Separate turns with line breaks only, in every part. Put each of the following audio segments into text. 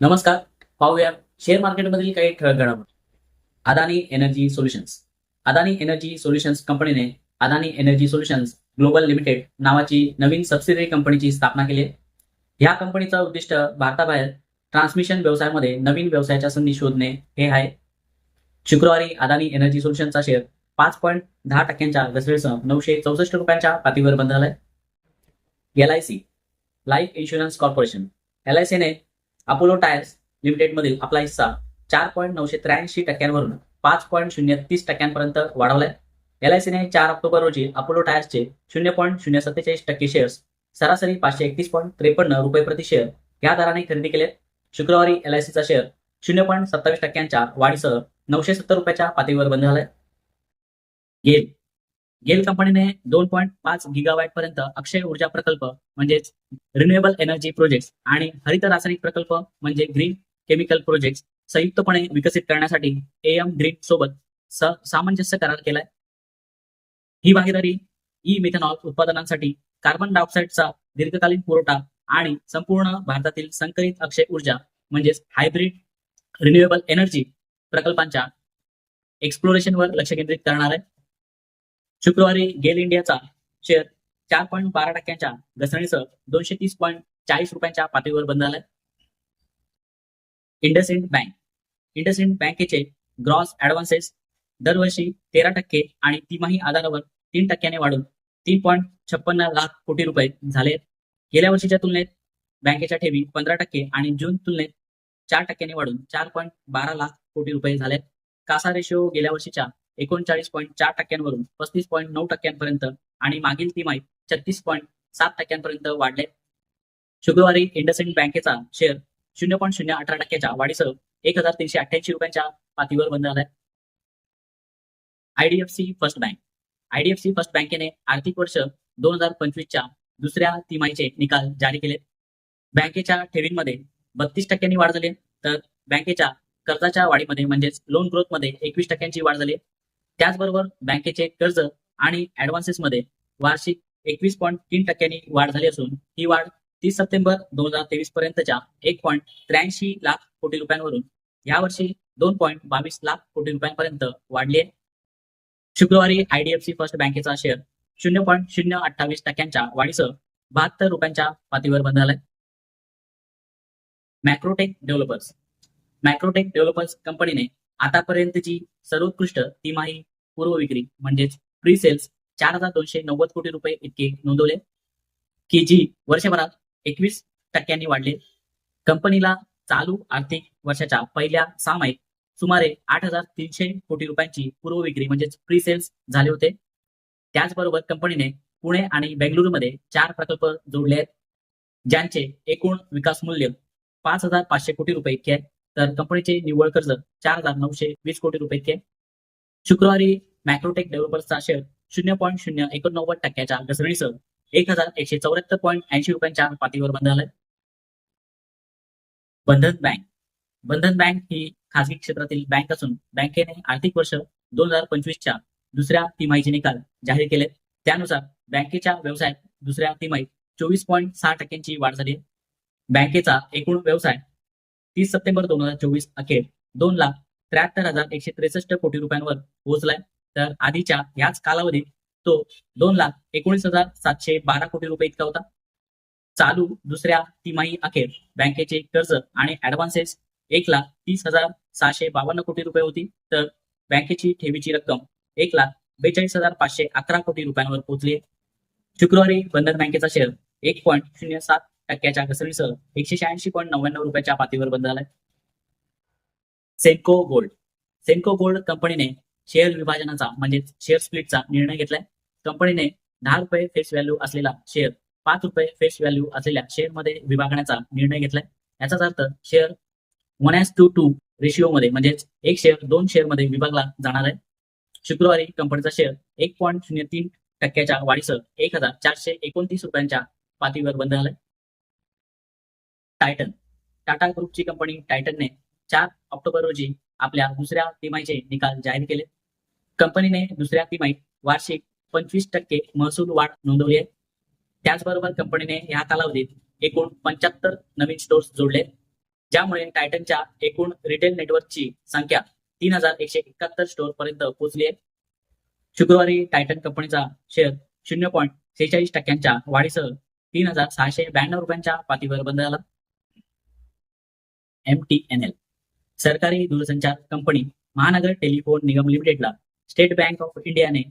नमस्कार पाहूया शेअर मार्केटमधील काही ठळक घडामोडी. Adani energy solutions Adani energy solutions कंपनीने Adani energy solutions global limited नावाची नवीन सबसिडरी कंपनीची स्थापना केली आहे. ह्या कंपनीचं उद्दिष्ट भारताबाहेर ट्रान्समिशन व्यवसायामध्ये नवीन व्यवसायाच्या संधी शोधणे हे आहे. शुक्रवारी अदानी एनर्जी सोल्युशनचा शेअर पाच पॉईंट दहा टक्क्यांच्या घसरेसह नऊशे चौसष्ट रुपयांच्या पातळीवर बंद झालाय. L I C life insurance corporation L I सीने अपोलो टायर्स लिमिटेडमधील आपला हिस्सा चार पॉईंट नऊशे त्र्याऐंशी टक्क्यांवरून पाच पॉईंट शून्य तीस टक्क्यांपर्यंत वाढवलाय. एल आय सीने चार ऑक्टोबर रोजी अपोलो टायर्सचे शून्य पॉईंट शून्य सत्तेचाळीस टक्के शेअर्स सरासरी पाचशे एकतीस पॉईंट त्रेपन्न रुपये प्रति शेअर या दराने खरेदी केले. शुक्रवारी एल आय सीचा शेअर शून्य पॉईंट सत्तावीस टक्क्यांच्या वाढीसह नऊशे सत्तर रुपयाच्या पातळीवर बंद झालाय. गेल गेल कंपनीने दोन पॉईंट पाच गिगावॅट पर्यंत अक्षय ऊर्जा प्रकल्प म्हणजेच रिन्युएबल एनर्जी प्रोजेक्ट आणि हरित रासायनिक प्रकल्प म्हणजे ग्रीन केमिकल प्रोजेक्ट संयुक्तपणे विकसित करण्यासाठी एएम ग्रीन सोबत स- सामंजस्य करार केलाय. ही भागीदारी ई मिथेनॉल उत्पादनांसाठी कार्बन डायऑक्साईडचा दीर्घकालीन पुरवठा आणि संपूर्ण भारतातील संकलित अक्षय ऊर्जा म्हणजेच हायब्रिड रिन्युएबल एनर्जी प्रकल्पांच्या एक्सप्लोरेशनवर लक्ष केंद्रित करणार आहे. शुक्रवारी गेल इंडियाचा शेअर चार पॉईंट बारा टक्क्यांच्या घसरणीसह दोनशे तीस पॉईंट चाळीस रुपयांच्या पातळीवर बंद झालाय इंडसइंड बँक. इंडसइंड बँकेचे ग्रॉस ऍडव्हान्सेस दरवर्षी तेरा टक्के आणि तिमाही आधारावर तीन टक्क्याने वाढून तीन पॉईंट छप्पन्न लाख कोटी रुपये झाले. गेल्या वर्षीच्या तुलनेत बँकेच्या ठेवी पंधरा टक्के आणि जून तुलनेत चार टक्क्याने वाढून चार पॉईंट बारा लाख कोटी रुपये झाले. कासा रेशो गेल्या वर्षीच्या एकोणचाळीस पॉईंट चार टक्क्यांवरून पस्तीस पॉईंट नऊ टक्क्यांपर्यंत आणि मागील तिमाहीत छत्तीस पॉईंट सात टक्क्यांपर्यंत वाढले. शुक्रवारी इंडसइंड बँकेचा शेअर शून्य पॉईंट शून्य अठरा टक्क्याच्या वाढीसह एक हजार तीनशे अठ्ठ्याऐंशी रुपयांच्या पातळीवर बंद झालाय. IDFC first bank. IDFC first बँकेने आर्थिक वर्ष दोन हजार पंचवीसच्या दुसऱ्या तिमाहीचे निकाल जारी केले बँकेच्या ठेवींमध्ये बत्तीस टक्क्यांनी वाढ झाली तर बँकेच्या कर्जाच्या वाढीमध्ये म्हणजेच लोन ग्रोथमध्ये एकवीस टक्क्यांची वाढ झाली त्याचबरोबर बँकेचे कर्ज आणि ऍडव्हान्सेस मध्ये वार्षिक एकवीस पॉईंट तीन टक्क्यांनी वाढ झाली असून ही वाढ तीस सप्टेंबर दोन हजार तेवीस पर्यंतच्या एक पॉईंट त्र्याऐंशी लाख कोटी रुपयांवरून यावर्षी दोन पॉईंट बावीस लाख कोटी रुपयांपर्यंत वाढली आहे. शुक्रवारी आयडीएफसी फर्स्ट बँकेचा शेअर शून्य पॉईंट शून्य अठ्ठावीस टक्क्यांच्या वाढीसह बहात्तर रुपयांच्या पातळीवर बंद झालाय. मॅक्रोटेक डेव्हलपर्स मॅक्रोटेक डेव्हलपर्स कंपनीने आतापर्यंतची सर्वोत्कृष्ट तिमाही पूर्व विक्री म्हणजेच प्री सेल्स चार हजार दोनशे नव्वद कोटी रुपये इतके नोंदवले की जी वर्षभरात एकवीस टक्क्यांनी वाढले. कंपनीला चालू आर्थिक वर्षाच्या पहिल्या सामायिक सुमारे आठ हजार तीनशे कोटी रुपयांची पूर्व विक्री म्हणजेच प्री सेल्स झाले होते. त्याचबरोबर कंपनीने पुणे आणि बेंगळुरूमध्ये चार प्रकल्प जोडले आहेत ज्यांचे एकूण विकास मूल्य पाच हजार पाचशे कोटी रुपये इतके आहे. तर कंपनीचे निव्वळ कर्ज चार हजार नऊशे वीस कोटी रुपये इतके. शुक्रवारी मॅक्रोटेक डेव्हलपर्सचा शेअर शून्य पॉईंट शून्य एकोणनव्वद टक्क्याच्या घसरणीसह एक हजार एकशे चौऱ्याहत्तर पॉईंट ऐंशी रुपयांच्या पातळीवर बंद झालाय. बंधन बँक. बंधन बँक ही खासगी क्षेत्रातील बँक असून बँकेने आर्थिक वर्ष दोन हजार पंचवीसच्या दुसऱ्या तिमाहीचे निकाल जाहीर केले त्यानुसार बँकेच्या व्यवसायात दुसऱ्या तिमाहीत चोवीस पॉईंट सहा टक्क्यांची वाढ झाली बँकेचा एकूण व्यवसाय तीस सप्टेंबर दोन हजार चोवीस अखेर दोन लाख त्र्याहत्तर हजार एकशे त्रेसष्ट कोटी रुपयांवर पोहोचलाय. तर आधीच्या याच कालावधीत तो दोन लाख एकोणीस हजार सातशे बारा कोटी रुपये इतका होता. चालू दुसऱ्या तिमाही अखेर बँकेचे कर्ज आणि ऍडव्हान्सेस एक लाख तीस हजार सहाशे बावन्न कोटी रुपये होती. तर बँकेची ठेवीची रक्कम एक लाख बेचाळीस हजार पाचशे अकरा कोटी रुपयांवर पोहोचली शुक्रवारी बंधन बँकेचा शेअर एक पॉईंट शून्य सात टक्क्याच्या घसरणीसह एकशे शहाऐंशी पॉईंट नव्याण्णव रुपयाच्या पातळीवर बंद झालाय. सेन्को गोल्ड. सेन्को गोल्ड कंपनीने शेअर विभाजनाचा म्हणजेच शेअर स्प्लिटचा निर्णय घेतलाय. कंपनीने दहा रुपये फेस व्हॅल्यू असलेला शेअर पाच रुपये फेस व्हॅल्यू असलेल्या शेअरमध्ये विभागण्याचा निर्णय घेतलाय. याचाच अर्थ share one is to two रेशिओमध्ये म्हणजेच एक शेअर दोन शेअरमध्ये विभागला जाणार आहे. शुक्रवारी कंपनीचा शेअर एक पॉईंट शून्य तीन टक्क्याच्या वाढीसह एक हजार चारशे एकोणतीस रुपयांच्या पातळीवर बंद झालाय. टायटन टाटा ग्रुपची कंपनी टायटनने चार ऑक्टोबर रोजी आपल्या दुसऱ्या तिमाहीचे निकाल जाहीर केले. कंपनीने दुसऱ्या तिमाहीत वार्षिक पंचवीस टक्के महसूल वाढ नोंदवली आहे. त्याचबरोबर कंपनीने या कालावधीत एकूण पंच्याहत्तर नवीन स्टोअर्स जोडले ज्यामुळे टायटनच्या एकूण रिटेल नेटवर्कची संख्या तीन हजार एकशे एकाहत्तर स्टोअर पर्यंत पोहोचली आहे. शुक्रवारी टायटन कंपनीचा शेअर शून्य पॉईंट सेहेचाळीस टक्क्यांच्या वाढीसह तीन हजार सहाशे ब्याण्णव रुपयांच्या पातळीवर बंद झाला. एम टी एन एल सरकारी दूरसंचार कंपनी महानगर टेलिफोन निगम लिमिटेडला स्टेट बँक ऑफ इंडियाने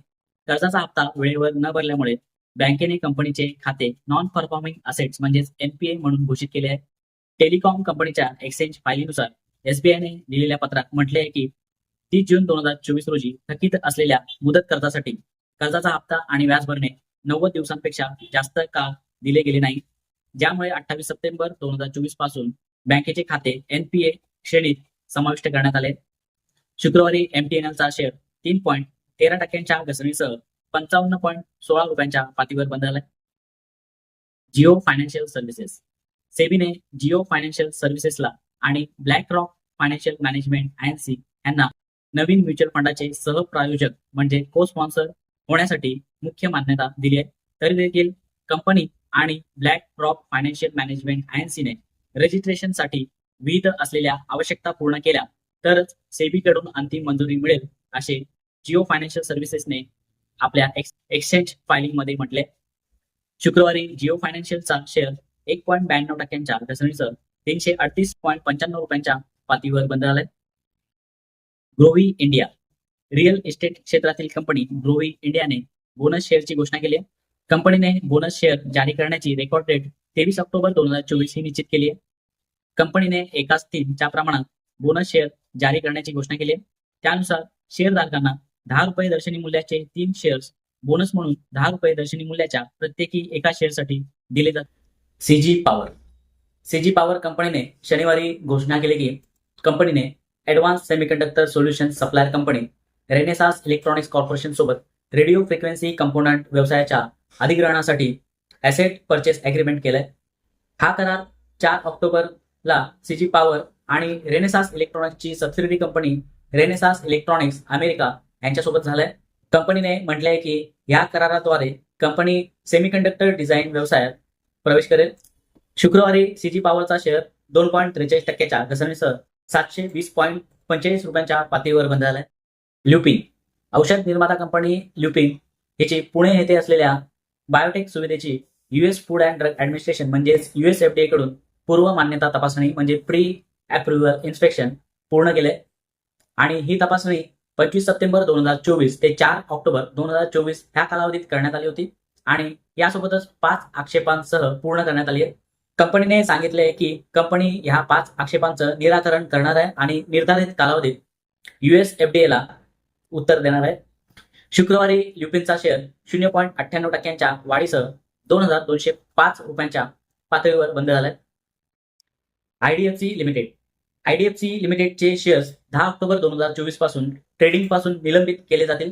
कर्जाचा हप्ता वेळेवर न भरल्यामुळे बँकेने कंपनीचे खाते नॉन परफॉर्मिंग असेट्स म्हणजेच एनपीए म्हणून घोषित केले आहे. टेलिकॉम कंपनीच्या एक्सचेंज फायलीनुसार एसबीआयने दिलेल्या पत्रात म्हटले आहे की तीस जून दोन हजार चोवीस रोजी थकीत असलेल्या मुदत कर्जासाठी कर्जाचा हप्ता आणि व्याज भरणे नव्वद दिवसांपेक्षा जास्त काळ दिले गेले नाही? ज्यामुळे अठ्ठावीस सप्टेंबर दोन हजार चोवीसपासून बँकेचे खाते एनपीए श्रेणीत समाविष्ट करण्यात आले. शुक्रवारी एमटीएनएलचा शेअर तीन पॉईंट तेरा टक्क्यांच्या घसरणीसह पंचावन्न पॉईंट सोळा रुपयांच्या पातळीवर बंद झालाय जिओ फायनान्शियल सर्व्हिसेस. सेबीने जिओ फायनान्शियल सर्व्हिसेसला आणि BlackRock financial management INC यांना नवीन म्युच्युअल फंडाचे सहप्रायोजक म्हणजे को स्पॉन्सर होण्यासाठी मुख्य मान्यता दिली आहे. तरी देखील कंपनी आणि ब्लॅक रॉक फायनान्शियल मॅनेजमेंट आयएनसीने रजिस्ट्रेशनसाठी विविध असलेल्या आवश्यकता पूर्ण केल्या तरच सेबीकडून अंतिम मंजुरी मिळेल असे जिओ फायनान्शियल सर्व्हिसेसने आपल्या एक्सचेंज फायलिंगमध्ये म्हटले. शुक्रवारी जिओ फायनान्शियलचा शेअर एक पॉईंट ब्याण्णव टक्क्यांच्या घसरणीसह तीनशे अडतीस पॉईंट पंच्याण्णव रुपयांच्या पातळीवर बंद झालाय. ग्रोव्ही इंडिया रिअल इस्टेट क्षेत्रातील कंपनी ग्रोव्ही इंडियाने बोनस शेअरची घोषणा केली आहे. कंपनीने बोनस शेअर जारी करण्याची रेकॉर्ड डेट तेवीस ऑक्टोबर दोन हजार चोवीस ही निश्चित केली आहे. कंपनीने एकाच तीनच्या प्रमाणात बोनस शेअर जारी करण्याची घोषणा केली आहे. त्यानुसार शेअरधारकांना दहा रुपये दर्शनी मूल्याचे तीन शेअर्स बोनस म्हणून दहा रुपये दर्शनी मूल्याच्या प्रत्येकी एका शेअरसाठी दिले जातात सीजी पॉवर सीजी पॉवर कंपनीने शनिवारी घोषणा केली की कंपनीने advance semiconductor solution supplier company Renesas electronics corporation सोबत रेडिओ फ्रिक्वेन्सी कंपोनंट व्यवसायाच्या अधिग्रहणासाठी ॲसेट परचेस अग्रीमेंट केलंय. हा करार चार ऑक्टोबर ला सीजी पॉवर आणि Renesas इलेक्ट्रॉनिक्सची subsidiary company Renesas electronics America यांच्यासोबत झालंय. कंपनीने म्हटलंय की या कराराद्वारे कंपनी सेमीकंडक्टर डिझाईन व्यवसायात प्रवेश करेल. शुक्रवारी सीजी पॉवरचा शेअर दोन पॉईंट त्रेचाळीस टक्क्याच्या घसरणीसह सातशे वीस पॉईंट पंचेचाळीस रुपयांच्या पातळीवर बंद झालाय ल्युपिन औषध निर्माता कंपनी ल्युपिन हिची पुणे येथे असलेल्या बायोटेक सुविधेची US food and drug administration म्हणजेच युएस एफडीए कडून पूर्व मान्यता तपासणी म्हणजे प्री अप्रुव्हल इन्स्पेक्शन पूर्ण केले. आणि ही तपासणी पंचवीस सप्टेंबर दोन हजार चोवीस ते चार ऑक्टोबर दोन हजार चोवीस ह्या कालावधीत करण्यात आली होती. आणि यासोबतच पाच आक्षेपांसह पूर्ण करण्यात आली आहे. कंपनीने सांगितले की कंपनी ह्या पाच आक्षेपांचं निराकरण करणार आहे आणि निर्धारित कालावधीत युएस एफडीएला उत्तर देणार आहे. शुक्रवारी ल्युपिनचा शेअर शून्य पॉईंट अठ्ठ्याण्णव टक्क्यांच्या वाढीसह दोन हजार दोनशे पाच रुपयांच्या पातळीवर बंद झालाय. IDFC limited. आयडीएफसी लिमिटेडचे शेअर्स दहा ऑक्टोबर दोन हजार चोवीसपासून ट्रेडिंगपासून निलंबित केले जातील.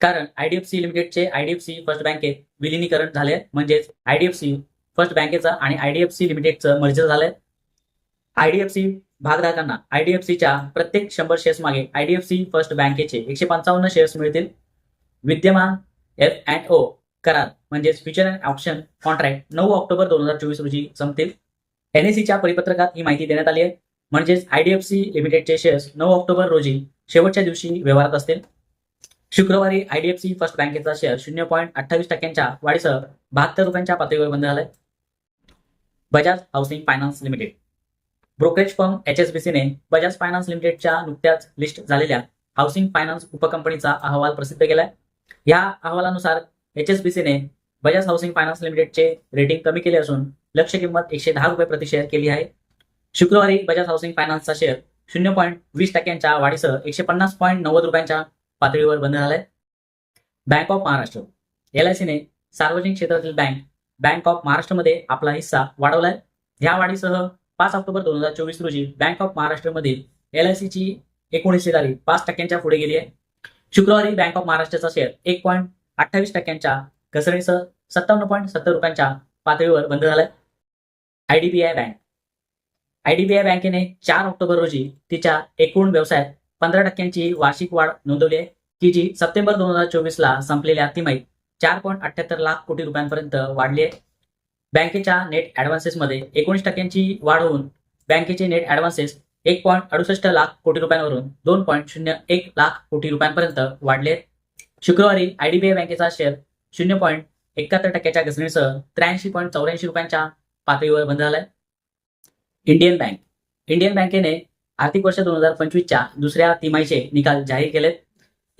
कारण आयडीएफसी लिमिटेडचे आयडीएफसी फर्स्ट बँकेत विलिनीकरण झाले म्हणजेच आयडीएफसी फर्स्ट बँकेचं आणि आयडीएफसी लिमिटेडचं मर्जर झालंय. आयडीएफसी भागधारकांना आयडीएफसीच्या प्रत्येक शंभर शेअर्स मागे आयडीएफसी फर्स्ट बँकेचे एकशे पंचावन्न शेअर्स मिळतील. विद्यमान एफ अँड ओ करार म्हणजेच फ्युचर अँड ऑप्शन कॉन्ट्रॅक्ट नऊ ऑक्टोबर दोन हजार चोवीस रोजी संपतील. एनएसीच्या परिपत्रकात ही माहिती देण्यात आली आहे. म्हणजेच आयडीएफसी लिमिटेडचे शेअर्स नऊ ऑक्टोबर रोजी शेवटच्या दिवशी व्यवहारात असतील. शुक्रवारी आयडीएफसी फर्स्ट बँकेचा शेअर शून्य पॉईंट अठ्ठावीस टक्क्यांच्या वाढीसह बहात्तर रुपयांच्या पातळीवर बंद झालाय. Bajaj housing finance limited. Brokerage firm H S B सीने बजाज फायनान्स लिमिटेडच्या नुकत्याच लिस्ट झालेल्या हाऊसिंग फायनान्स उपकंपनीचा अहवाल प्रसिद्ध केलाय. या अहवालानुसार एच एस बी सीने बजाज हाऊसिंग फायनान्स लिमिटेडचे रेटिंग कमी केले असून लक्ष किंमत एकशे दहा रुपये प्रति शेअर केली आहे. शुक्रवारी बजाज हाऊसिंग फायनान्सचा शेअर शून्य पॉईंट वीस टक्क्यांच्या वाढीसह एकशे पन्नास पॉईंट नव्वद रुपयांच्या पातळीवर बंद झालाय bank of Maharashtra L I सीने सार्वजनिक क्षेत्रातील बँक बँक ऑफ महाराष्ट्रमध्ये आपला हिस्सा वाढवलाय. या वाढीसह पाच ऑक्टोबर दोन हजार चोवीस रोजी बँक ऑफ महाराष्ट्रमधील एल आय सीची एकूण हिस्सेदारी पाच टक्क्यांच्या पुढे गेली आहे. शुक्रवारी बँक ऑफ महाराष्ट्राचा शेअर एक पॉईंट अठ्ठावीस टक्क्यांच्या घसरणीसह सत्तावन्न पॉईंट सत्तर रुपयांच्या पातळीवर बंद झालाय आयडीबीआय बँक. आयडीबीआय बँकेने चार ऑक्टोबर रोजी तिच्या एकूण व्यवसायात पंधरा टक्क्यांची वार्षिक वाढ नोंदवली आहे की जी सप्टेंबर दोन हजार चोवीस ला संपलेल्या तिमाहीत चार पॉईंट अठ्याहत्तर लाख कोटी रुपयांपर्यंत वाढली आहे. बँकेच्या नेट ऍडव्हान्सेसमध्ये एकोणीस टक्क्यांची वाढ होऊन बँकेचे नेट ऍडव्हान्सेस एक पॉईंट अडुसष्ट लाख कोटी रुपयांवरून दोन पॉईंट शून्य एक लाख कोटी रुपयांपर्यंत वाढले शुक्रवारी आयडीबीआय बँकेचा शेअर शून्य पॉईंट एकाहत्तर टक्क्याच्या घसरणीसह त्र्याऐंशी पॉईंट चौऱ्याऐंशी रुपयांच्या पातळीवर बंद झालाय इंडियन बँक इंडियन बँकेने आर्थिक वर्ष दोन हजार पंचवीसच्या दुसऱ्या तिमाहीचे निकाल जाहीर केलेत.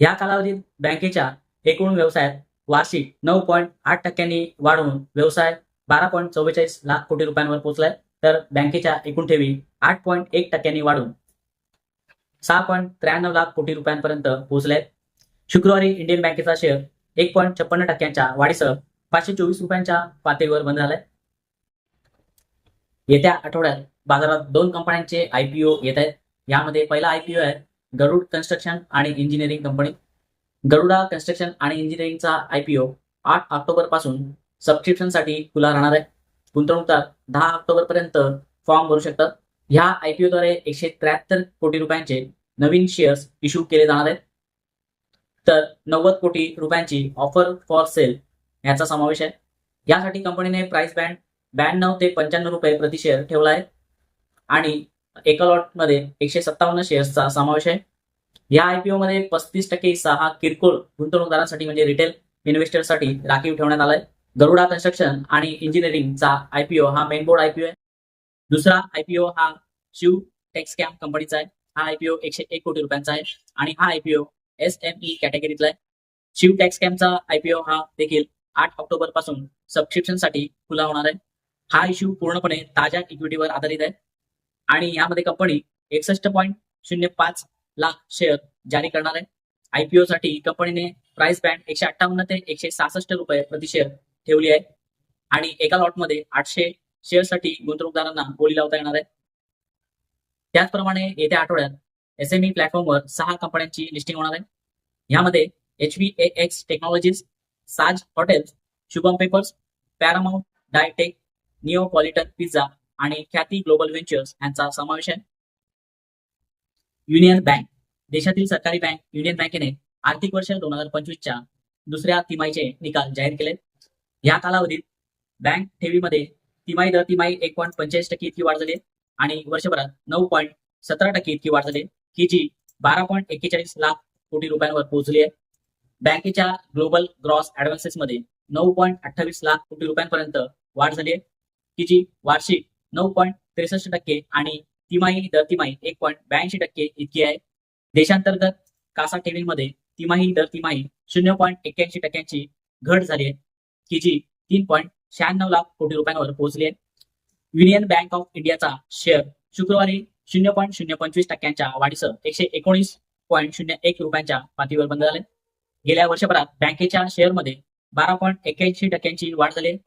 या कालावधीत बँकेच्या एकूण व्यवसायात वार्षिक नऊ पॉईंट आठ टक्क्यांनी वाढवून व्यवसाय बारा पॉईंट चव्वेचाळीस लाख कोटी रुपयांवर पोहोचलाय. तर बँकेच्या एकूण ठेवी आठ पॉईंट एक टक्क्यांनी वाढून सहा पॉईंट त्र्याण्णव लाख कोटी रुपयांपर्यंत पोहोचले शुक्रवारी इंडियन बँकेचा शेअर एक पॉईंट छप्पन्न टक्क्यांच्या वाढीसह पाचशे चोवीस रुपयांच्या पातळीवर बंद झालाय येत्या आठवड्यात बाजारात दोन कंपन्यांचे आयपीओ येत आहेत. यामध्ये पहिला आयपीओ आहे गरुड कन्स्ट्रक्शन आणि इंजिनिअरिंग कंपनी. गरुडा कन्स्ट्रक्शन आणि इंजिनिअरिंगचा आयपीओ आठ ऑक्टोबरपासून सबस्क्रिप्शनसाठी खुला राहणार आहे. गुंतवणूकदार दहा ऑक्टोबर पर्यंत फॉर्म भरू शकतात. ह्या आयपीओ द्वारे एकशे त्र्याहत्तर कोटी रुपयांचे नवीन शेअर्स इश्यू केले जाणार आहेत. तर नव्वद कोटी रुपयांची ऑफर फॉर सेल याचा समावेश आहे. यासाठी कंपनीने प्राइस बँड ब्याण्णव ते पंच्याण्णव रुपये प्रति शेअर ठेवला आहे. आणि एका लॉटमध्ये एकशे सत्तावन्न शेअर्सचा समावेश आहे. या आयपीओ मध्ये पस्तीस टक्के हिस्सा हा किरकोळ गुंतवणूकदारांसाठी म्हणजे रिटेल इन्व्हेस्टरसाठी राखीव ठेवण्यात आलाय. गरुडा कन्स्ट्रक्शन आणि इंजिनिअरिंगचा आयपीओ हा मेन बोर्ड आयपीओ आहे. दुसरा आयपीओ हा शिव टेक्सकॅम कंपनीचा आहे. हा आयपीओ एकशे एक कोटी रुपयांचा आहे. आणि हा आयपीओ एस एम ई कॅटेगरीतला आहे. शिव टेक्सकॅमचा आयपीओ हा देखील आठ ऑक्टोबरपासून सबस्क्रिप्शनसाठी खुला होणार आहे. हा इश्यू पूर्णपणे ताज्या इक्विटीवर आधारित आहे. आणि यामध्ये कंपनी एकसष्ट पॉईंट शून्य पाच लाख शेअर जारी करणार आहे. आयपीओ साठी कंपनीने प्राइस बँड एकशे अठ्ठावन्न ते एकशे सहासष्ट रुपये प्रति शेअर ठेवली आहे. आणि एका लॉटमध्ये आठशे शेअरसाठी गुंतवणूकदारांना बोली लावता येणार आहे. त्याचप्रमाणे येत्या आठवड्यात एस एम ई प्लॅटफॉर्मवर सहा कंपन्यांची लिस्टिंग होणार आहे. यामध्ये H V A X technologies Saj hotels Shubham papers Paramount Dyetech Neopolitan pizza आणि ख्याती ग्लोबल व्हेंचर्स यांचा समावेश आहे. युनियन बँक देशातील सरकारी बँक युनियन बँकेने आर्थिक वर्ष दोन हजार पंचवीसच्या दुसऱ्या तिमाहीचे निकाल जाहीर केले. या कालावधीत बँक ठेवीमध्ये तिमाही दर तिमाही एक पॉईंट पंचेचाळीस टक्के इतकी वाढ झाली आणि वर्षभरात नऊ पॉईंट सतरा टक्के इतकी वाढ झाली की जी बारा पॉईंट एक्केचाळीस लाख कोटी रुपयांवर पोहोचली आहे. बँकेच्या ग्लोबल ग्रॉस ऍडव्हान्सेस मध्ये नऊ पॉईंट अठ्ठावीस लाख कोटी रुपयांपर्यंत वाढ झाली आहे. की जी वार्षिक नऊ पॉईंट त्रेसष्ट टक्के आणि तिमाही दर तिमाही एक पॉईंट ब्याऐंशी टक्के इतकी आहे. देशांतर्गत कासा ठेवींमध्ये तिमाही दर तिमाही शून्य पॉईंट एक्क्याऐंशी टक्क्यांची घट झाली आहे. की जी तीन पॉईंट शहाण्णव लाख कोटी रुपयांवर पोहोचली आहे. युनियन बँक ऑफ इंडियाचा शेअर शुक्रवारी शून्य पॉईंट शून्य पंचवीस टक्क्यांच्या वाढीसह एकशे एकोणीस पॉईंट शून्य एक रुपयांच्या पातळीवर बंद झाले. गेल्या वर्षभरात बँकेच्या शेअरमध्ये बारा पॉईंट एक्क्याऐंशी टक्क्यांची वाढ झाली आहे.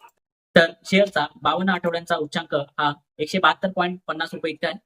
तर शेअरचा बावन्न आठवड्यांचा उच्चांक हा एकशे बहात्तर पॉईंट पन्नास रुपये इतका आहे.